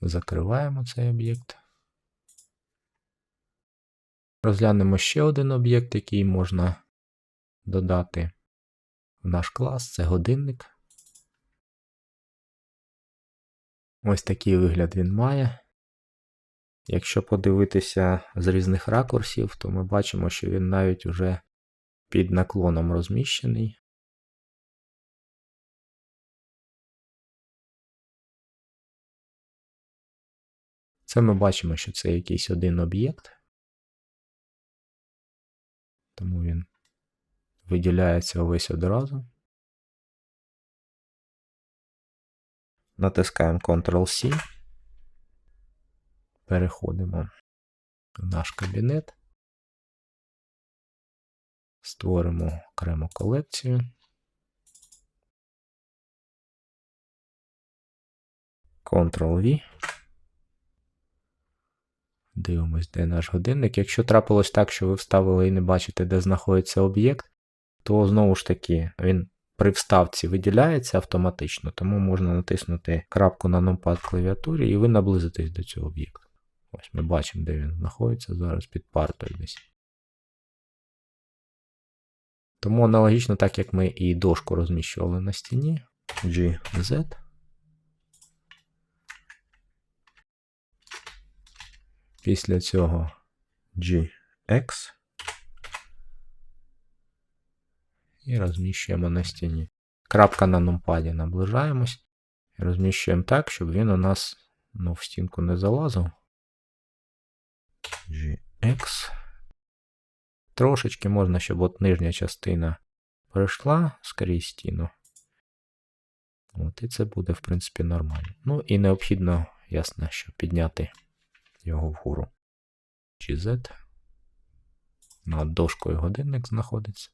Закриваємо цей об'єкт. Розглянемо ще один об'єкт, який можна додати в наш клас. Це годинник. Ось такий вигляд він має. Якщо подивитися з різних ракурсів, то ми бачимо, що він навіть уже під наклоном розміщений. Це ми бачимо, що це якийсь один об'єкт. Тому він виділяється увесь одразу. Натискаємо Ctrl-C. Переходимо в наш кабінет. Створимо окрему колекцію. Ctrl-V. Дивимось, де наш годинник. Якщо трапилось так, що ви вставили і не бачите, де знаходиться об'єкт, то знову ж таки він при вставці виділяється автоматично, тому можна натиснути крапку на numpad клавіатурі і ви наблизитесь до цього об'єкту. Ось ми бачимо, де він знаходиться зараз під партою десь. Тому аналогічно, так як ми і дошку розміщували на стіні, GZ. Після цього GX. І розміщуємо на стіні. Крапка на нумпаді наближаємось. І розміщуємо так, щоб він у нас ну, в стінку не залазив. GX. Трошечки можна, щоб от нижня частина пройшла скрізь стіну. От, І це буде, в принципі, нормально. Ну і необхідно, ясно, що підняти його вгору. GZ. Над дошкою годинник знаходиться.